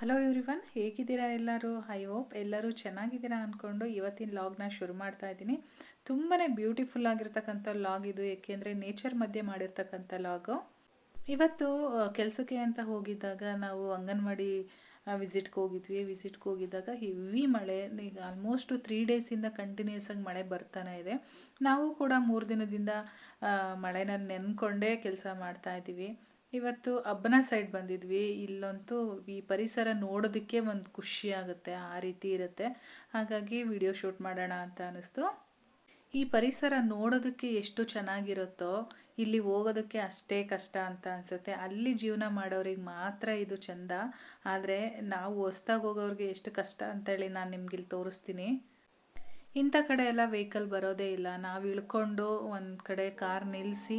Hello everyone ಹೇಗಿದ್ದೀರಾ ಎಲ್ಲರೂ? I hope ಎಲ್ಲರೂ ಚೆನ್ನಾಗಿದ್ದೀರಾ ಅಂದ್ಕೊಂಡು ಇವತ್ತಿನ ಲಾಗ್ನ ಶುರು ಮಾಡ್ತಾ ಇದ್ದೀನಿ. ತುಂಬಾ ಬ್ಯೂಟಿಫುಲ್ ಆಗಿರ್ತಕ್ಕಂಥ ಲಾಗ್ ಇದು ಏಕೆಂದರೆ ನೇಚರ್ ಮಧ್ಯೆ ಮಾಡಿರ್ತಕ್ಕಂಥ ಲಾಗು ಇವತ್ತು ಕೆಲಸಕ್ಕೆ ಅಂತ ಹೋಗಿದ್ದಾಗ ನಾವು ಅಂಗನವಾಡಿ ವಿಸಿಟ್ಗೆ ಹೋಗಿದ್ವಿ. ವಿಸಿಟ್ಗೆ ಹೋಗಿದ್ದಾಗ ಹೆವಿ ಮಳೆ, ಈಗ ಆಲ್ಮೋಸ್ಟು ತ್ರೀ ಡೇಸಿಂದ ಕಂಟಿನ್ಯೂಸ್ ಆಗಿ ಮಳೆ ಬರ್ತಾನೆ ಇದೆ. ನಾವು ಕೂಡ ಮೂರು ದಿನದಿಂದ ಮಳೆನ ನೆನ್ಕೊಂಡೇ ಕೆಲಸ ಮಾಡ್ತಾ ಇದ್ದೀವಿ. ಇವತ್ತು ಅಬ್ಬನ ಸೈಡ್ ಬಂದಿದ್ವಿ. ಇಲ್ಲಂತೂ ಈ ಪರಿಸರ ನೋಡೋದಕ್ಕೆ ಒಂದು ಖುಷಿ ಆಗುತ್ತೆ, ಆ ರೀತಿ ಇರುತ್ತೆ. ಹಾಗಾಗಿ ವಿಡಿಯೋ ಶೂಟ್ ಮಾಡೋಣ ಅಂತ ಅನ್ನಿಸ್ತು. ಈ ಪರಿಸರ ನೋಡೋದಕ್ಕೆ ಎಷ್ಟು ಚೆನ್ನಾಗಿರುತ್ತೋ, ಇಲ್ಲಿ ಹೋಗೋದಕ್ಕೆ ಅಷ್ಟೇ ಕಷ್ಟ ಅಂತ ಅನಿಸುತ್ತೆ. ಅಲ್ಲಿ ಜೀವನ ಮಾಡೋರಿಗೆ ಮಾತ್ರ ಇದು ಚೆಂದ. ಆದರೆ ನಾವು ಹೊಸ್ದಾಗಿ ಹೋಗೋರಿಗೆ ಎಷ್ಟು ಕಷ್ಟ ಅಂತೇಳಿ ನಾನು ನಿಮ್ಗೆ ಇಲ್ಲಿ ತೋರಿಸ್ತೀನಿ. ಇಂಥ ಕಡೆ ಎಲ್ಲ ವೆಹಿಕಲ್ ಬರೋದೇ ಇಲ್ಲ. ನಾವು ಇಳ್ಕೊಂಡು ಒಂದು ಕಡೆ ಕಾರ್ ನಿಲ್ಲಿಸಿ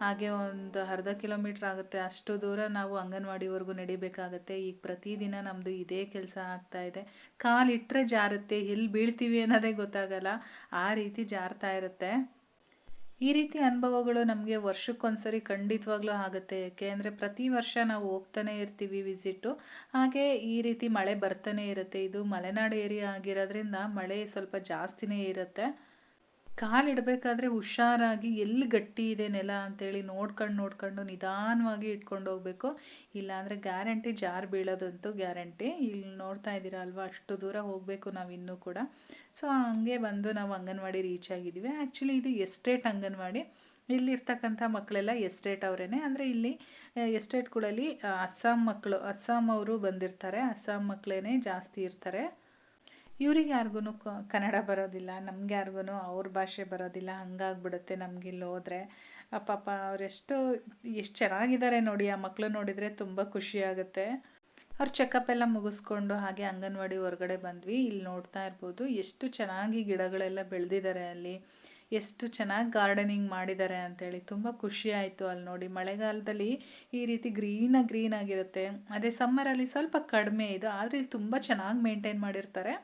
ಹಾಗೆ ಒಂದು ಅರ್ಧ ಕಿಲೋಮೀಟ್ರ್ ಆಗುತ್ತೆ. ಅಷ್ಟು ದೂರ ನಾವು ಅಂಗನವಾಡಿವರೆಗೂ ನಡಿಬೇಕಾಗತ್ತೆ. ಈಗ ಪ್ರತಿದಿನ ನಮ್ಮದು ಇದೇ ಕೆಲಸ ಆಗ್ತಾ ಇದೆ. ಕಾಲಿಟ್ಟರೆ ಜಾರುತ್ತೆ ಎಲ್ಲಿ ಬೀಳ್ತೀವಿ ಅನ್ನೋದೇ ಗೊತ್ತಾಗಲ್ಲ. ಆ ರೀತಿ ಜಾರ್ತಾ ಇರುತ್ತೆ. ಈ ರೀತಿ ಅನುಭವಗಳು ನಮಗೆ ವರ್ಷಕ್ಕೊಂದ್ಸರಿ ಖಂಡಿತವಾಗ್ಲೂ ಆಗುತ್ತೆ. ಯಾಕೆ ಅಂದರೆ ಪ್ರತಿ ವರ್ಷ ನಾವು ಹೋಗ್ತಾನೆ ಇರ್ತೀವಿ ವಿಸಿಟ್ಟು ಹಾಗೆ ಈ ರೀತಿ ಮಳೆ ಬರ್ತಾನೆ ಇರುತ್ತೆ. ಇದು ಮಲೆನಾಡು ಏರಿಯಾ ಆಗಿರೋದ್ರಿಂದ ಮಳೆ ಸ್ವಲ್ಪ ಜಾಸ್ತಿನೇ ಇರುತ್ತೆ. ಕಾಲಿಡಬೇಕಾದ್ರೆ ಹುಷಾರಾಗಿ ಎಲ್ಲಿ ಗಟ್ಟಿ ಇದೆ ನೆಲ ಅಂತೇಳಿ ನೋಡ್ಕೊಂಡು ನೋಡ್ಕೊಂಡು ನಿಧಾನವಾಗಿ ಇಟ್ಕೊಂಡು ಹೋಗಬೇಕು. ಇಲ್ಲಾಂದರೆ ಗ್ಯಾರಂಟಿ ಜಾರ್ ಬೀಳೋದಂತೂ ಗ್ಯಾರಂಟಿ. ಇಲ್ಲಿ ನೋಡ್ತಾ ಇದ್ದೀರಾ ಅಲ್ವಾ, ಅಷ್ಟು ದೂರ ಹೋಗಬೇಕು ನಾವು ಇನ್ನೂ ಕೂಡ. ಸೊ ಹಂಗೆ ಬಂದು ನಾವು ಅಂಗನವಾಡಿ ರೀಚ್ ಆಗಿದ್ದೀವಿ. ಆ್ಯಕ್ಚುಲಿ ಇದು ಎಸ್ಟೇಟ್ ಅಂಗನವಾಡಿ. ಇಲ್ಲಿರ್ತಕ್ಕಂಥ ಮಕ್ಕಳೆಲ್ಲ ಎಸ್ಟೇಟ್ ಅವರೇನೆ. ಅಂದರೆ ಇಲ್ಲಿ ಎಸ್ಟೇಟ್ಗಳಲ್ಲಿ ಅಸ್ಸಾಂ ಮಕ್ಕಳು ಅಸ್ಸಾಂ ಅವರು ಬಂದಿರ್ತಾರೆ. ಅಸ್ಸಾಂ ಮಕ್ಕಳೇ ಜಾಸ್ತಿ ಇರ್ತಾರೆ. ಇವ್ರಿಗೆ ಯಾರಿಗೂ ಕನ್ನಡ ಬರೋದಿಲ್ಲ, ನಮ್ಗೆ ಯಾರಿಗೂ ಅವ್ರ ಭಾಷೆ ಬರೋದಿಲ್ಲ, ಹಂಗಾಗ್ಬಿಡುತ್ತೆ ನಮ್ಗೆ ಇಲ್ಲಿ ಹೋದರೆ. ಪಾಪ ಅವರೆಷ್ಟು ಎಷ್ಟು ಚೆನ್ನಾಗಿದ್ದಾರೆ ನೋಡಿ, ಆ ಮಕ್ಕಳು ನೋಡಿದರೆ ತುಂಬ ಖುಷಿ ಆಗುತ್ತೆ. ಅವ್ರು ಚೆಕಪ್ ಎಲ್ಲ ಮುಗಿಸ್ಕೊಂಡು ಹಾಗೆ ಅಂಗನವಾಡಿ ಹೊರಗಡೆ ಬಂದ್ವಿ. ಇಲ್ಲಿ ನೋಡ್ತಾ ಇರ್ಬೋದು ಎಷ್ಟು ಚೆನ್ನಾಗಿ ಗಿಡಗಳೆಲ್ಲ ಬೆಳೆದಿದ್ದಾರೆ ಅಲ್ಲಿ. ಎಷ್ಟು ಚೆನ್ನಾಗಿ ಗಾರ್ಡನಿಂಗ್ ಮಾಡಿದ್ದಾರೆ ಅಂತೇಳಿ ತುಂಬ ಖುಷಿ ಆಯಿತು ಅಲ್ಲಿ ನೋಡಿ. ಮಳೆಗಾಲದಲ್ಲಿ ಈ ರೀತಿ ಗ್ರೀನಾಗಿ ಗ್ರೀನ್ ಆಗಿರುತ್ತೆ. ಅದೇ ಸಮ್ಮರಲ್ಲಿ ಸ್ವಲ್ಪ ಕಡಿಮೆ ಇದು, ಆದರೆ ಇಲ್ಲಿ ತುಂಬ ಚೆನ್ನಾಗಿ ಮೇಂಟೈನ್ ಮಾಡಿರ್ತಾರೆ.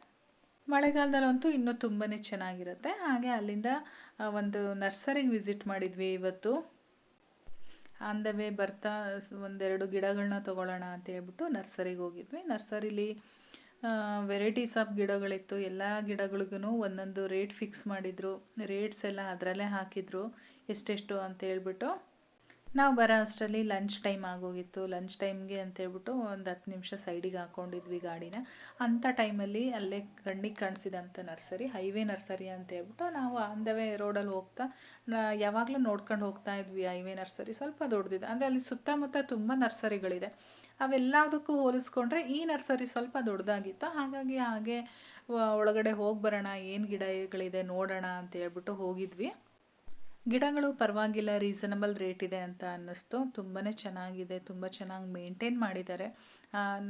ಮಳೆಗಾಲದಲ್ಲಂತೂ ಇನ್ನೂ ತುಂಬಾ ಚೆನ್ನಾಗಿರುತ್ತೆ. ಹಾಗೆ ಅಲ್ಲಿಂದ ಒಂದು ನರ್ಸರಿಗೆ ವಿಸಿಟ್ ಮಾಡಿದ್ವಿ ಇವತ್ತು. ಆನ್ ದ ವೇ ಬರ್ತಾ ಒಂದೆರಡು ಗಿಡಗಳನ್ನ ತೊಗೊಳ್ಳೋಣ ಅಂತ ಹೇಳ್ಬಿಟ್ಟು ನರ್ಸರಿಗೆ ಹೋಗಿದ್ವಿ. ನರ್ಸರಿಲಿ ವೆರೈಟೀಸ್ ಆಫ್ ಗಿಡಗಳಿತ್ತು. ಎಲ್ಲ ಗಿಡಗಳಿಗೂ ಒಂದೊಂದು ರೇಟ್ ಫಿಕ್ಸ್ ಮಾಡಿದರು. ರೇಟ್ಸ್ ಎಲ್ಲ ಅದರಲ್ಲೇ ಹಾಕಿದರು. ಎಷ್ಟೆಷ್ಟು ಅಂತ ಹೇಳ್ಬಿಟ್ಟು. ನಾವು ಬರೋ ಅಷ್ಟರಲ್ಲಿ ಲಂಚ್ ಟೈಮ್ ಆಗೋಗಿತ್ತು. ಲಂಚ್ ಟೈಮ್ಗೆ ಅಂತೇಳ್ಬಿಟ್ಟು ಒಂದು ಹತ್ತು ನಿಮಿಷ ಸೈಡಿಗೆ ಹಾಕ್ಕೊಂಡಿದ್ವಿ ಗಾಡಿನ. ಅಂಥ ಟೈಮಲ್ಲಿ ಅಲ್ಲೇ ಕಣ್ಣಿಗೆ ಕಾಣಿಸಿದಂಥ ನರ್ಸರಿ ಹೈವೇ ನರ್ಸರಿ ಅಂತ ಹೇಳ್ಬಿಟ್ಟು ನಾವು ಅಂದವೇ ರೋಡಲ್ಲಿ ಹೋಗ್ತಾ ಯಾವಾಗಲೂ ನೋಡ್ಕೊಂಡು ಹೋಗ್ತಾ ಇದ್ವಿ ಹೈವೇ ನರ್ಸರಿ. ಸ್ವಲ್ಪ ದೊಡ್ಡದಿದೆ. ಅಂದರೆ ಅಲ್ಲಿ ಸುತ್ತಮುತ್ತ ತುಂಬ ನರ್ಸರಿಗಳಿದೆ. ಅವೆಲ್ಲದಕ್ಕೂ ಹೋಲಿಸ್ಕೊಂಡ್ರೆ ಈ ನರ್ಸರಿ ಸ್ವಲ್ಪ ದೊಡ್ಡದಾಗಿತ್ತು. ಹಾಗಾಗಿ ಹಾಗೆ ಒಳಗಡೆ ಹೋಗಿ ಬರೋಣ, ಏನು ಗಿಡಗಳಿದೆ ನೋಡೋಣ ಅಂತ ಹೇಳ್ಬಿಟ್ಟು ಹೋಗಿದ್ವಿ. ಗಿಡಗಳು ಪರವಾಗಿಲ್ಲ ರೀಸನಬಲ್ ರೇಟ್ ಇದೆ ಅಂತ ಅನ್ನಿಸ್ತು. ತುಂಬಾ ಚೆನ್ನಾಗಿದೆ, ತುಂಬ ಚೆನ್ನಾಗಿ ಮೇಂಟೈನ್ ಮಾಡಿದ್ದಾರೆ.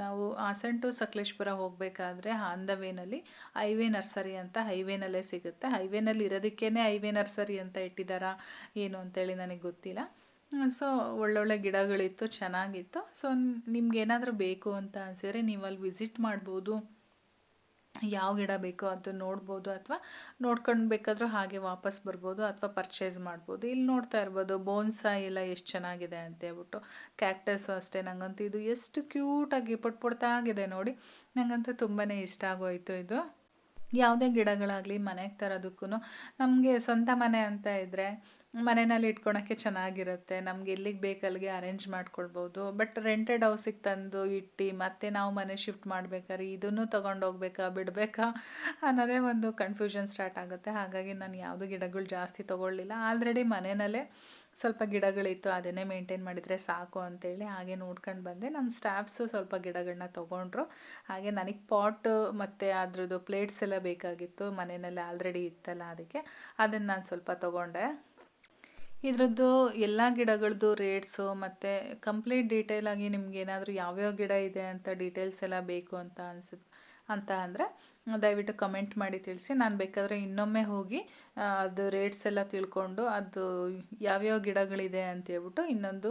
ನಾವು ಹಾಸನ್ ಟು ಸಕಲೇಶ್ಪುರ ಹೋಗಬೇಕಾದ್ರೆ ಆನ್ ದ ವೇನಲ್ಲಿ ಹೈವೇ ನರ್ಸರಿ ಅಂತ ಹೈವೇನಲ್ಲೇ ಸಿಗುತ್ತೆ. ಹೈವೇನಲ್ಲಿ ಇರೋದಕ್ಕೇ ಹೈವೇ ನರ್ಸರಿ ಅಂತ ಇಟ್ಟಿದ್ದಾರಾ ಏನು ಅಂತೇಳಿ ನನಗೆ ಗೊತ್ತಿಲ್ಲ. ಸೊ ಒಳ್ಳೊಳ್ಳೆ ಗಿಡಗಳಿತ್ತು, ಚೆನ್ನಾಗಿತ್ತು. ಸೊ ನಿಮ್ಗೆ ಏನಾದರೂ ಬೇಕು ಅಂತ ಅನ್ಸಿದ್ರೆ ನೀವು ಅಲ್ಲಿ ವಿಸಿಟ್ ಮಾಡ್ಬೋದು. ಯಾವ ಗಿಡ ಬೇಕೋ ಅದು ನೋಡ್ಬೋದು ಅಥವಾ ನೋಡ್ಕೊಂಡು ಬೇಕಾದರೂ ಹಾಗೆ ವಾಪಸ್ ಬರ್ಬೋದು ಅಥವಾ ಪರ್ಚೇಸ್ ಮಾಡ್ಬೋದು. ಇಲ್ಲಿ ನೋಡ್ತಾ ಇರ್ಬೋದು ಬೋನ್ಸಾಯಿ ಎಲ್ಲ ಎಷ್ಟು ಚೆನ್ನಾಗಿದೆ ಅಂತ ಹೇಳ್ಬಿಟ್ಟು. ಕ್ಯಾಕ್ಟಸ್ ಅಷ್ಟೇ ನನಗಂತೂ ಇದು ಎಷ್ಟು ಕ್ಯೂಟಾಗಿ ಪುಟ್ ಪುಟ್ಟಾಗಿದೆ ನೋಡಿ. ನನಗಂತೂ ತುಂಬಾ ಇಷ್ಟ ಆಗೋಯ್ತು ಇದು. ಯಾವುದೇ ಗಿಡಗಳಾಗಲಿ ಮನೆಗೆ ತರೋದಕ್ಕೂ ನಮಗೆ ಸ್ವಂತ ಮನೆ ಅಂತ ಇದ್ದರೆ ಮನೆಯಲ್ಲಿ ಇಟ್ಕೊಳಕ್ಕೆ ಚೆನ್ನಾಗಿರುತ್ತೆ, ನಮ್ಗೆ ಎಲ್ಲಿಗೆ ಬೇಕಲ್ಲಿಗೆ ಅರೇಂಜ್ ಮಾಡ್ಕೊಳ್ಬೋದು. ಬಟ್ ರೆಂಟೆಡ್ ಹೌಸಿಗೆ ತಂದು ಇಟ್ಟು ಮತ್ತೆ ನಾವು ಮನೆ ಶಿಫ್ಟ್ ಮಾಡ್ಬೇಕಾದ್ರೆ ಇದನ್ನು ತೊಗೊಂಡೋಗ್ಬೇಕಾ ಬಿಡಬೇಕಾ ಅನ್ನೋದೇ ಒಂದು ಕನ್ಫ್ಯೂಷನ್ ಸ್ಟಾರ್ಟ್ ಆಗುತ್ತೆ. ಹಾಗಾಗಿ ನಾನು ಯಾವುದು ಗಿಡಗಳು ಜಾಸ್ತಿ ತೊಗೊಳ್ಳಿಲ್ಲ. ಆಲ್ರೆಡಿ ಮನೆಯಲ್ಲೇ ಸ್ವಲ್ಪ ಗಿಡಗಳಿತ್ತು, ಅದನ್ನೇ ಮೇಂಟೈನ್ ಮಾಡಿದರೆ ಸಾಕು ಅಂತೇಳಿ ಹಾಗೆ ನೋಡ್ಕೊಂಡು ಬಂದೆ. ನಮ್ಮ ಸ್ಟಾಫ್ಸು ಸ್ವಲ್ಪ ಗಿಡಗಳನ್ನ ತೊಗೊಂಡ್ರು. ಹಾಗೆ ನನಗೆ ಪಾಟ್ ಮತ್ತು ಅದ್ರದ್ದು ಪ್ಲೇಟ್ಸ್ ಎಲ್ಲ ಬೇಕಾಗಿತ್ತು ಮನೆಯಲ್ಲಿ ಆಲ್ರೆಡಿ ಇತ್ತಲ್ಲ ಅದಕ್ಕೆ. ಅದನ್ನು ನಾನು ಸ್ವಲ್ಪ ತೊಗೊಂಡೆ. ಇದ್ರದ್ದು ಎಲ್ಲ ಗಿಡಗಳದ್ದು ರೇಟ್ಸು ಮತ್ತು ಕಂಪ್ಲೀಟ್ ಡೀಟೇಲ್ ಆಗಿ ನಿಮ್ಗೆ ಏನಾದರೂ ಯಾವ್ಯಾವ ಗಿಡ ಇದೆ ಅಂತ ಡೀಟೇಲ್ಸ್ ಎಲ್ಲ ಬೇಕು ಅಂತ ಅನಿಸುತ್ತೆ ಅಂತ ಅಂದರೆ ದಯವಿಟ್ಟು ಕಮೆಂಟ್ ಮಾಡಿ ತಿಳಿಸಿ. ನಾನು ಬೇಕಾದರೆ ಇನ್ನೊಮ್ಮೆ ಹೋಗಿ ಅದು ರೇಟ್ಸ್ ಎಲ್ಲ ತಿಳ್ಕೊಂಡು ಅದು ಯಾವ್ಯಾವ ಗಿಡಗಳಿದೆ ಅಂತ ಹೇಳ್ಬಿಟ್ಟು ಇನ್ನೊಂದು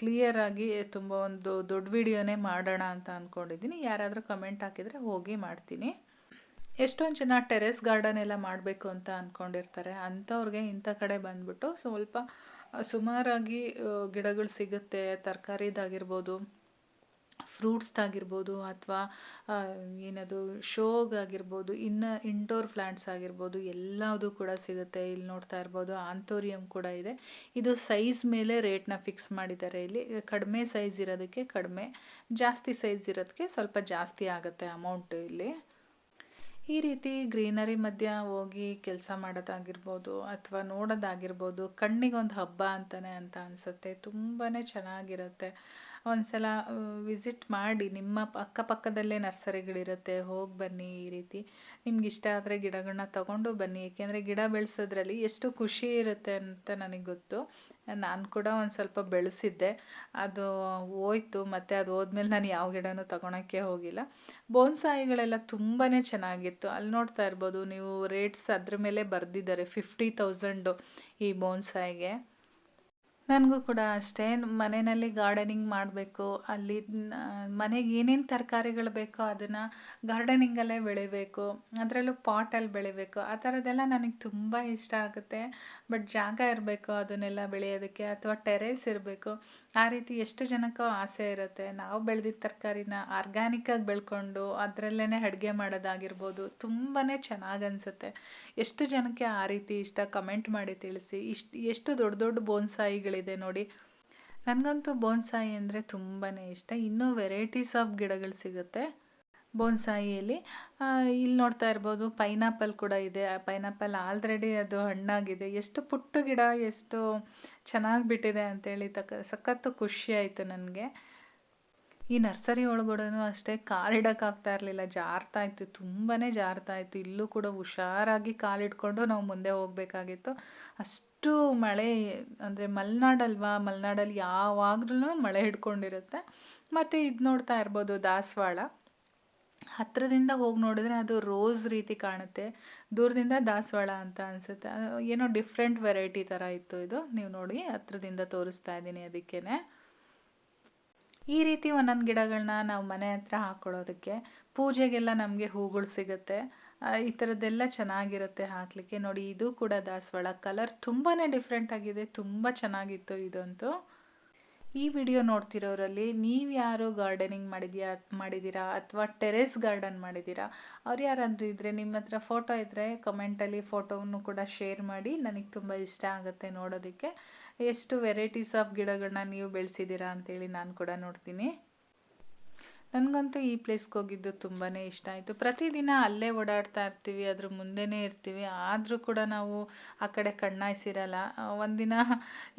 ಕ್ಲಿಯರಾಗಿ ತುಂಬ ಒಂದು ದೊಡ್ಡ ವಿಡಿಯೋನೇ ಮಾಡೋಣ ಅಂತ ಅಂದ್ಕೊಂಡಿದ್ದೀನಿ ಯಾರಾದರೂ ಕಮೆಂಟ್ ಹಾಕಿದರೆ ಹೋಗಿ ಮಾಡ್ತೀನಿ. ಎಷ್ಟೊಂದು ಜನ ಟೆರೆಸ್ ಗಾರ್ಡನ್ ಎಲ್ಲ ಮಾಡಬೇಕು ಅಂತ ಅಂದ್ಕೊಂಡಿರ್ತಾರೆ ಅಂಥವ್ರಿಗೆ ಇಂಥ ಕಡೆ ಬಂದ್ಬಿಟ್ಟು ಸ್ವಲ್ಪ ಸುಮಾರಾಗಿ ಗಿಡಗಳು ಸಿಗುತ್ತೆ, ತರಕಾರಿದಾಗಿರ್ಬೋದು ಫ್ರೂಟ್ಸ್ದಾಗಿರ್ಬೋದು ಅಥವಾ ಏನದು ಶೋಗಾಗಿರ್ಬೋದು ಇನ್ನು ಇಂಡೋರ್ ಪ್ಲ್ಯಾಂಟ್ಸ್ ಆಗಿರ್ಬೋದು, ಎಲ್ಲದೂ ಕೂಡ ಸಿಗುತ್ತೆ. ಇಲ್ಲಿ ನೋಡ್ತಾ ಇರ್ಬೋದು, ಆಂಥೋರಿಯಂ ಕೂಡ ಇದೆ. ಇದು ಸೈಜ್ ಮೇಲೆ ರೇಟ್ನ ಫಿಕ್ಸ್ ಮಾಡಿದ್ದಾರೆ ಇಲ್ಲಿ. ಕಡಿಮೆ ಸೈಜ್ ಇರೋದಕ್ಕೆ ಕಡಿಮೆ, ಜಾಸ್ತಿ ಸೈಜ್ ಇರೋದಕ್ಕೆ ಸ್ವಲ್ಪ ಜಾಸ್ತಿ ಆಗುತ್ತೆ ಅಮೌಂಟ್ ಇಲ್ಲಿ. ಈ ರೀತಿ ಗ್ರೀನರಿ ಮಧ್ಯ ಹೋಗಿ ಕೆಲಸ ಮಾಡೋದಾಗಿರ್ಬೋದು ಅಥವಾ ನೋಡೋದಾಗಿರ್ಬೋದು ಕಣ್ಣಿಗೊಂದು ಹಬ್ಬ ಅಂತಲೇ ಅಂತ ಅನಿಸುತ್ತೆ. ತುಂಬಾ ಚೆನ್ನಾಗಿರುತ್ತೆ. ಒಂದ್ಸಲ ವಿಸಿಟ್ ಮಾಡಿ ನಿಮ್ಮ ಅಕ್ಕಪಕ್ಕದಲ್ಲೇ ನರ್ಸರಿಗಳಿರುತ್ತೆ, ಹೋಗಿ ಬನ್ನಿ ಈ ರೀತಿ. ನಿಮ್ಗೆ ಇಷ್ಟ ಆದರೆ ಗಿಡಗಳನ್ನ ತಗೊಂಡು ಬನ್ನಿ. ಏಕೆಂದರೆ ಗಿಡ ಬೆಳೆಸೋದ್ರಲ್ಲಿ ಎಷ್ಟು ಖುಷಿ ಇರುತ್ತೆ ಅಂತ ನನಗೆ ಗೊತ್ತು. ನಾನು ಕೂಡ ಒಂದು ಸ್ವಲ್ಪ ಬೆಳೆಸಿದ್ದೆ. ಅದು ಹೋಯ್ತು, ಮತ್ತು ಅದು ಹೋದ್ಮೇಲೆ ನಾನು ಯಾವ ಗಿಡನೂ ತಗೊಳಕ್ಕೆ ಹೋಗಿಲ್ಲ. ಬೋನ್ಸಾಯಿಗಳೆಲ್ಲ ತುಂಬಾ ಚೆನ್ನಾಗಿತ್ತು. ಅಲ್ಲಿ ನೋಡ್ತಾ ಇರ್ಬೋದು, ನೀವು ರೇಟ್ಸ್ ಅದ್ರ ಮೇಲೆ ಬರೆದಿದ್ದಾರೆ ಫಿಫ್ಟಿ ತೌಸಂಡು ಈ ಬೋನ್ಸಾಯಿಗೆ. ನನಗೂ ಕೂಡ ಅಷ್ಟೇ. ಮನೆಯಲ್ಲಿ ಗಾರ್ಡನಿಂಗ್ ಮಾಡಬೇಕು, ಅಲ್ಲಿ ಮನೆಗೆ ಏನೇನು ತರಕಾರಿಗಳು ಬೇಕೋ ಅದನ್ನು ಗಾರ್ಡನಿಂಗಲ್ಲೇ ಬೆಳಿಬೇಕು, ಅದರಲ್ಲೂ ಪಾಟಲ್ಲಿ ಬೆಳಿಬೇಕು, ಆ ಥರದ್ದೆಲ್ಲ ನನಗೆ ತುಂಬ ಇಷ್ಟ ಆಗುತ್ತೆ. ಬಟ್ ಜಾಗ ಇರಬೇಕು ಅದನ್ನೆಲ್ಲ ಬೆಳೆಯೋದಕ್ಕೆ ಅಥವಾ ಟೆರೇಸ್ ಇರಬೇಕು, ಆ ರೀತಿ ಎಷ್ಟು ಜನಕ್ಕೂ ಆಸೆ ಇರುತ್ತೆ. ನಾವು ಬೆಳೆದಿದ್ದ ತರಕಾರಿನ ಆರ್ಗ್ಯಾನಿಕ್ಕಾಗಿ ಬೆಳ್ಕೊಂಡು ಅದರಲ್ಲೇ ಅಡುಗೆ ಮಾಡೋದಾಗಿರ್ಬೋದು ತುಂಬಾ ಚೆನ್ನಾಗಿ ಅನಿಸುತ್ತೆ. ಎಷ್ಟು ಜನಕ್ಕೆ ಆ ರೀತಿ ಇಷ್ಟ? ಕಮೆಂಟ್ ಮಾಡಿ ತಿಳಿಸಿ. ಇಷ್ಟು, ಎಷ್ಟು ದೊಡ್ಡ ದೊಡ್ಡ ಬೋನ್ಸಾಯಿಗಳಿದೆ ನೋಡಿ. ನನಗಂತೂ ಬೋನ್ಸಾಯಿ ಅಂದರೆ ತುಂಬಾ ಇಷ್ಟ. ಇನ್ನೂ ವೆರೈಟೀಸ್ ಆಫ್ ಗಿಡಗಳು ಸಿಗುತ್ತೆ. ಬೋನ್ಸಾಯಿಯಲ್ಲಿ. ಇಲ್ಲಿ ನೋಡ್ತಾ ಇರ್ಬೋದು ಪೈನಾಪಲ್ ಕೂಡ ಇದೆ. ಆ ಪೈನಾಪಲ್ ಆಲ್ರೆಡಿ ಅದು ಹಣ್ಣಾಗಿದೆ. ಎಷ್ಟು ಪುಟ್ಟ ಗಿಡ, ಎಷ್ಟು ಚೆನ್ನಾಗಿ ಬಿಟ್ಟಿದೆ ಅಂತೇಳಿ ತಕ್ಕ ಸಖತ್ತು ಖುಷಿ ಆಯಿತು ನನಗೆ. ಈ ನರ್ಸರಿ ಒಳಗಡೆನೂ ಅಷ್ಟೇ ಕಾಲಿಡೋಕ್ಕಾಗ್ತಾ ಇರಲಿಲ್ಲ. ಜಾರ್ತಾ ಇತ್ತು ತುಂಬಾ ಜಾರ್ತಾ ಇತ್ತು. ಇಲ್ಲೂ ಕೂಡ ಹುಷಾರಾಗಿ ಕಾಲಿಟ್ಕೊಂಡು ನಾವು ಮುಂದೆ ಹೋಗಬೇಕಾಗಿತ್ತು. ಅಷ್ಟು ಮಳೆ, ಅಂದರೆ ಮಲೆನಾಡಲ್ವಾ? ಮಲೆನಾಡಲ್ಲಿ ಯಾವಾಗಲೂ ಮಳೆ ಹಿಡ್ಕೊಂಡಿರುತ್ತೆ. ಮತ್ತು ಇದು ನೋಡ್ತಾ ಇರ್ಬೋದು ದಾಸವಾಳ. ಹತ್ತಿರದಿಂದ ಹೋಗಿ ನೋಡಿದ್ರೆ ಅದು ರೋಸ್ ರೀತಿ ಕಾಣುತ್ತೆ. ದೂರದಿಂದ ದಾಸವಾಳ ಅಂತ ಅನಿಸುತ್ತೆ. ಏನೋ ಡಿಫ್ರೆಂಟ್ ವೆರೈಟಿ ಥರ ಇತ್ತು ಇದು. ನೀವು ನೋಡಿ ಹತ್ತಿರದಿಂದ ತೋರಿಸ್ತಾ ಇದ್ದೀನಿ ಅದಕ್ಕೇ ಈ ರೀತಿ ಒಂದೊಂದು ಗಿಡಗಳನ್ನ ನಾವು ಮನೆ ಹತ್ರ ಹಾಕ್ಕೊಳ್ಳೋದಕ್ಕೆ ಪೂಜೆಗೆಲ್ಲ ನಮಗೆ ಹೂಗಳು ಸಿಗುತ್ತೆ. ಈ ಥರದ್ದೆಲ್ಲ ಚೆನ್ನಾಗಿರುತ್ತೆ ಹಾಕಲಿಕ್ಕೆ. ನೋಡಿ, ಇದು ಕೂಡ ದಾಸವಾಳ. ಕಲರ್ ತುಂಬಾ ಡಿಫ್ರೆಂಟ್ ಆಗಿದೆ. ತುಂಬ ಚೆನ್ನಾಗಿತ್ತು ಇದಂತೂ. ಈ ವಿಡಿಯೋ ನೋಡ್ತಿರೋರಲ್ಲಿ ನೀವು ಯಾರು ಗಾರ್ಡನಿಂಗ್ ಮಾಡಿದ್ಯಾ ಮಾಡಿದ್ದೀರಾ ಅಥವಾ ಟೆರೆಸ್ ಗಾರ್ಡನ್ ಮಾಡಿದ್ದೀರಾ ಅವ್ರು ಯಾರಾದರೂ ಇದ್ದರೆ ನಿಮ್ಮ ಹತ್ರ ಫೋಟೋ ಇದ್ದರೆ ಕಮೆಂಟಲ್ಲಿ ಫೋಟೋವನ್ನು ಕೂಡ ಶೇರ್ ಮಾಡಿ, ನನಗೆ ತುಂಬ ಇಷ್ಟ ಆಗುತ್ತೆ ನೋಡೋದಕ್ಕೆ. ಎಷ್ಟು ವೆರೈಟೀಸ್ ಆಫ್ ಗಿಡಗಳನ್ನ ನೀವು ಬೆಳೆಸಿದ್ದೀರಾ ಅಂತೇಳಿ ನಾನು ಕೂಡ ನೋಡ್ತೀನಿ. ನನಗಂತೂ ಈ ಪ್ಲೇಸ್ಗೆ ಹೋಗಿದ್ದು ತುಂಬಾ ಇಷ್ಟ ಆಯಿತು. ಪ್ರತಿದಿನ ಅಲ್ಲೇ ಓಡಾಡ್ತಾ ಇರ್ತೀವಿ, ಅದ್ರ ಮುಂದೆನೇ ಇರ್ತೀವಿ. ಆದರೂ ಕೂಡ ನಾವು ಆ ಕಡೆ ಕಣ್ಣಾಯಿಸಿರಲ್ಲ. ಒಂದಿನ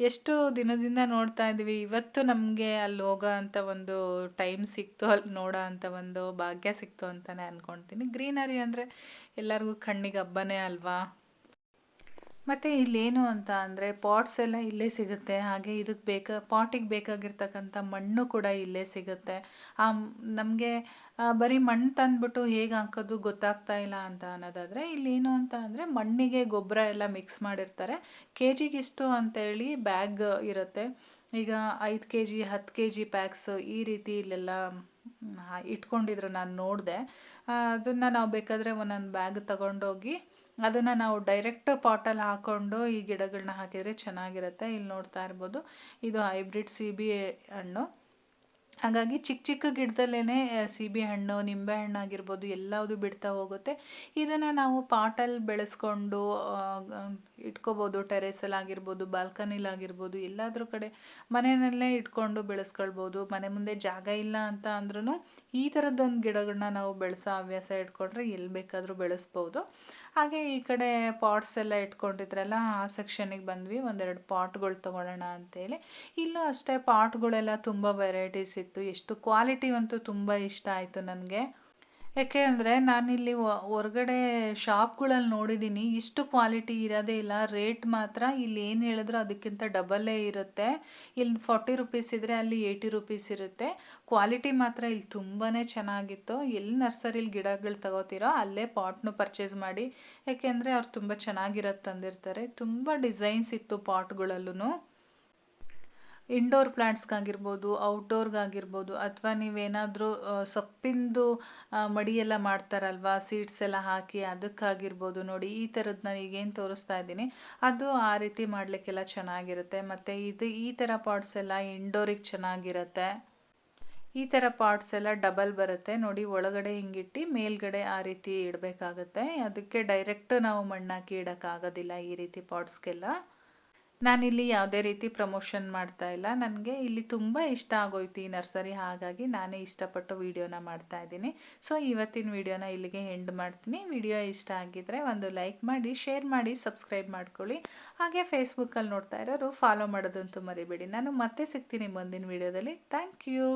ಎಷ್ಟು ದಿನದಿಂದ ನೋಡ್ತಾ ಇದ್ದೀವಿ. ಇವತ್ತು ನಮಗೆ ಅಲ್ಲಿ ಹೋಗೋ ಅಂತ ಒಂದು ಟೈಮ್ ಸಿಕ್ತು, ಅಲ್ಲಿ ನೋಡೋ ಅಂತ ಒಂದು ಭಾಗ್ಯ ಸಿಕ್ತು ಅಂತಲೇ ಅಂದ್ಕೊಳ್ತೀನಿ ಗ್ರೀನರಿ ಅಂದರೆ ಎಲ್ಲರಿಗೂ ಕಣ್ಣಿಗೆ ಹಬ್ಬನೇ ಅಲ್ವಾ? ಮತ್ತು ಇಲ್ಲೇನು ಅಂತ ಅಂದರೆ ಪಾಟ್ಸ್ ಎಲ್ಲ ಇಲ್ಲೇ ಸಿಗುತ್ತೆ. ಹಾಗೆ ಇದಕ್ಕೆ ಬೇಕಾ ಪಾಟಿಗೆ ಬೇಕಾಗಿರ್ತಕ್ಕಂಥ ಮಣ್ಣು ಕೂಡ ಇಲ್ಲೇ ಸಿಗುತ್ತೆ. ಆ, ನಮಗೆ ಬರೀ ಮಣ್ಣು ತಂದುಬಿಟ್ಟು ಹೇಗೆ ಹಾಕೋದು ಗೊತ್ತಾಗ್ತಾ ಇಲ್ಲ ಅಂತ ಅನ್ನೋದಾದರೆ ಇಲ್ಲೇನು ಅಂತ ಅಂದರೆ ಮಣ್ಣಿಗೆ ಗೊಬ್ಬರ ಎಲ್ಲ ಮಿಕ್ಸ್ ಮಾಡಿರ್ತಾರೆ. ಕೆ ಜಿಗಿಷ್ಟು ಅಂತೇಳಿ ಬ್ಯಾಗ್ ಇರುತ್ತೆ. ಈಗ ಐದು ಕೆ ಜಿ ಹತ್ತು ಕೆ ಜಿ ಪ್ಯಾಕ್ಸ್ ಈ ರೀತಿ ಇಲ್ಲೆಲ್ಲ ಇಟ್ಕೊಂಡಿದ್ರು ನಾನು ನೋಡಿದೆ. ಅದನ್ನು ನಾವು ಬೇಕಾದರೆ ಒಂದೊಂದು ಬ್ಯಾಗ್ ತಗೊಂಡೋಗಿ ಅದನ್ನು ನಾವು ಡೈರೆಕ್ಟ್ ಪಾಟಲ್ಲಿ ಹಾಕ್ಕೊಂಡು ಈ ಗಿಡಗಳನ್ನ ಹಾಕಿದರೆ ಚೆನ್ನಾಗಿರುತ್ತೆ. ಇಲ್ಲಿ ನೋಡ್ತಾ ಇರ್ಬೋದು, ಇದು ಹೈಬ್ರಿಡ್ ಬಿ ಹಣ್ಣು. ಹಾಗಾಗಿ ಚಿಕ್ಕ ಚಿಕ್ಕ ಗಿಡದಲ್ಲೇ ಸೀಬೆ ಹಣ್ಣು, ನಿಂಬೆ ಹಣ್ಣು ಆಗಿರ್ಬೋದು, ಎಲ್ಲವುದು ಬಿಡ್ತಾ ಹೋಗುತ್ತೆ. ಇದನ್ನು ನಾವು ಪಾಟಲ್ಲಿ ಬೆಳೆಸ್ಕೊಂಡು ಇಟ್ಕೋಬೋದು ಟೆರೇಸಲ್ಲಿ ಆಗಿರ್ಬೋದು ಬಾಲ್ಕನಿಲಾಗಿರ್ಬೋದು ಎಲ್ಲಾದರೂ ಕಡೆ ಮನೆಯಲ್ಲೇ ಇಟ್ಕೊಂಡು ಬೆಳೆಸ್ಕೊಳ್ಬೋದು. ಮನೆ ಮುಂದೆ ಜಾಗ ಇಲ್ಲ ಅಂತ ಅಂದ್ರೂ ಈ ಥರದ್ದೊಂದು ಗಿಡಗಳನ್ನ ನಾವು ಬೆಳೆಸೋ ಹವ್ಯಾಸ ಇಟ್ಕೊಂಡ್ರೆ ಎಲ್ಲಿ ಬೇಕಾದರೂ ಬೆಳೆಸ್ಬೋದು. ಹಾಗೆ ಈ ಕಡೆ ಪಾಟ್ಸ್ ಎಲ್ಲ ಇಟ್ಕೊಂಡಿದ್ರಲ್ಲ, ಆ ಸೆಕ್ಷನಿಗೆ ಬಂದ್ವಿ. ಒಂದೆರಡು ಪಾಟ್ಗಳು ತೊಗೊಳ್ಳೋಣ ಅಂತೇಳಿ. ಇಲ್ಲೂ ಅಷ್ಟೇ ಪಾಟ್ಗಳೆಲ್ಲ ತುಂಬ ವೆರೈಟೀಸ್ ಇತ್ತು. ಎಷ್ಟು ಕ್ವಾಲಿಟಿ ಅಂತೂ ತುಂಬ ಇಷ್ಟ ಆಯಿತು ನನಗೆ. ಯಾಕೆ ಅಂದರೆ ನಾನಿಲ್ಲಿ ಹೊರಗಡೆ ಶಾಪ್ಗಳಲ್ಲಿ ನೋಡಿದ್ದೀನಿ ಇಷ್ಟು ಕ್ವಾಲಿಟಿ ಇರೋದೇ ಇಲ್ಲ. ರೇಟ್ ಮಾತ್ರ ಇಲ್ಲಿ ಏನು ಹೇಳಿದ್ರು ಅದಕ್ಕಿಂತ ಡಬಲ್ಲೇ ಇರುತ್ತೆ. ಇಲ್ಲಿ ಫಾರ್ಟಿ ರುಪೀಸ್ ಇದ್ದರೆ ಅಲ್ಲಿ ಏಯ್ಟಿ ರುಪೀಸ್ ಇರುತ್ತೆ. ಕ್ವಾಲಿಟಿ ಮಾತ್ರ ಇಲ್ಲಿ ತುಂಬಾ ಚೆನ್ನಾಗಿತ್ತು. ಎಲ್ಲಿ ನರ್ಸರಿಲಿ ಗಿಡಗಳು ತಗೋತಿರೋ ಅಲ್ಲೇ ಪಾಟ್ನು ಪರ್ಚೇಸ್ ಮಾಡಿ. ಯಾಕೆಂದರೆ ಅವ್ರು ತುಂಬ ಚೆನ್ನಾಗಿರೋದು ತಂದಿರ್ತಾರೆ. ತುಂಬ ಡಿಸೈನ್ಸ್ ಇತ್ತು ಪಾಟ್ಗಳಲ್ಲೂ ಇಂಡೋರ್ ಪ್ಲ್ಯಾಂಟ್ಸ್ಗಾಗಿರ್ಬೋದು ಔಟ್ಡೋರ್ಗಾಗಿರ್ಬೋದು ಅಥವಾ ನೀವೇನಾದರೂ ಸೊಪ್ಪಿಂದು ಮಡಿಯೆಲ್ಲ ಮಾಡ್ತಾರಲ್ವ ಸೀಡ್ಸ್ ಎಲ್ಲ ಹಾಕಿ ಅದಕ್ಕಾಗಿರ್ಬೋದು, ನೋಡಿ ಈ ಥರದ್ದು ನಾನು ಈಗೇನು ತೋರಿಸ್ತಾ ಇದ್ದೀನಿ. ಅದು ಆ ರೀತಿ ಮಾಡಲಿಕ್ಕೆಲ್ಲ ಚೆನ್ನಾಗಿರುತ್ತೆ. ಮತ್ತು ಇದು ಈ ಥರ ಪಾಟ್ಸ್ ಎಲ್ಲ ಇಂಡೋರಿಗೆ ಚೆನ್ನಾಗಿರುತ್ತೆ. ಈ ಥರ ಪಾಟ್ಸ್ ಎಲ್ಲ ಡಬಲ್ ಬರುತ್ತೆ. ನೋಡಿ ಒಳಗಡೆ ಹಿಂಗಿಟ್ಟು, ಮೇಲ್ಗಡೆ ಆ ರೀತಿ ಇಡಬೇಕಾಗತ್ತೆ. ಅದಕ್ಕೆ ಡೈರೆಕ್ಟ್ ನಾವು ಮಣ್ಣಾಕಿ ಇಡೋಕ್ಕಾಗೋದಿಲ್ಲ ಈ ರೀತಿ ಪಾಟ್ಸ್ಗೆಲ್ಲ ನಾನಿಲ್ಲಿ ಯಾವುದೇ ರೀತಿ ಪ್ರಮೋಷನ್ ಮಾಡ್ತಾ ಇಲ್ಲ. ನನಗೆ ಇಲ್ಲಿ ತುಂಬ ಇಷ್ಟ ಆಗೋಯ್ತು ಈ ನರ್ಸರಿ. ಹಾಗಾಗಿ ನಾನೇ ಇಷ್ಟಪಟ್ಟು ವೀಡಿಯೋನ ಮಾಡ್ತಾ ಇದ್ದೀನಿ. ಸೊ, ಇವತ್ತಿನ ವೀಡಿಯೋನ ಇಲ್ಲಿಗೆ ಎಂಡ್ ಮಾಡ್ತೀನಿ. ವಿಡಿಯೋ ಇಷ್ಟ ಆಗಿದ್ರೆ ಒಂದು ಲೈಕ್ ಮಾಡಿ, ಶೇರ್ ಮಾಡಿ, ಸಬ್ಸ್ಕ್ರೈಬ್ ಮಾಡ್ಕೊಳ್ಳಿ. ಹಾಗೆ ಫೇಸ್ಬುಕ್ಕಲ್ಲಿ ನೋಡ್ತಾ ಇರೋರು ಫಾಲೋ ಮಾಡೋದಂತೂ ಮರಿಬೇಡಿ. ನಾನು ಮತ್ತೆ ಸಿಗ್ತೀನಿ ಮುಂದಿನ ವೀಡಿಯೋದಲ್ಲಿ. Thank you